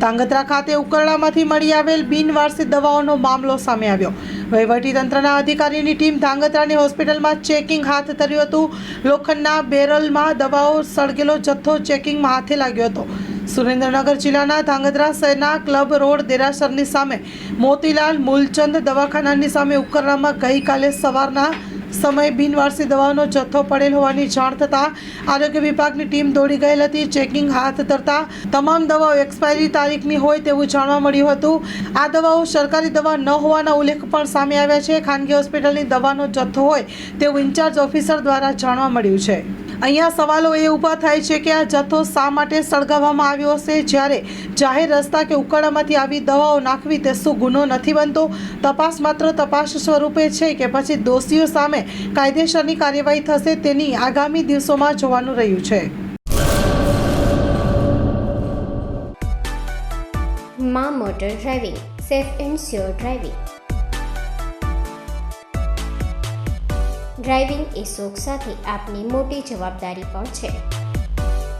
ધાંગધ્રા ખાતે ઉકરડામાંથી મળી આવેલ બિનવારસી દવાઓનો મામલો સામે આવ્યો. વહીવટીતંત્રના અધિકારીની ટીમ ધાંગધ્રાની હોસ્પિટલમાં ચેકિંગ હાથ ધર્યું હતું. લોખંડના બેરલમાં દવાઓ સળગેલો જથ્થો ચેકિંગમાં હાથે લાગ્યો હતો. સુરેન્દ્રનગર જિલ્લાના ધાંગધ્રા શહેરના ક્લબ રોડ દેરાસરની સામે મોતીલાલ મૂલચંદ દવાખાનાની સામે ઉકરડામાં ગઈકાલે સવારના સમયે બિનવારસી દવાનો જથ્થો પડેલ હોવાની જાણ થતાં આરોગ્ય વિભાગની ટીમ દોડી ગયેલ હતી. ચેકિંગ હાથ ધરતા તમામ દવાઓ એક્સપાયરી તારીખની હોય તેવું જાણવા મળ્યું હતું. આ દવાઓ સરકારી દવા ન હોવાના ઉલ્લેખ પણ સામે આવ્યા છે. ખાનગી હોસ્પિટલની દવાનો જથ્થો હોય તેવું ઇન્ચાર્જ ઓફિસર દ્વારા જાણવા મળ્યું છે. અહીંયા સવાલો એ ઊભા થાય છે કે આ જથ્થો શા માટે સળગાવવામાં આવ્યો હશે? જ્યારે જાહેર રસ્તા કે ઉકાળામાંથી આવી દવાઓ નાખવી તે શું ગુનો નથી બનતો? તપાસ માત્ર તપાસ સ્વરૂપે છે કે પછી દોષીઓ સામે કાયદેસરની કાર્યવાહી થશે તેની આગામી દિવસોમાં જોવાનું રહ્યું છે. મા motor driving, safe and sure driving. Driving એ શોખ સાથે આપની મોટી જવાબદારી પણ છે.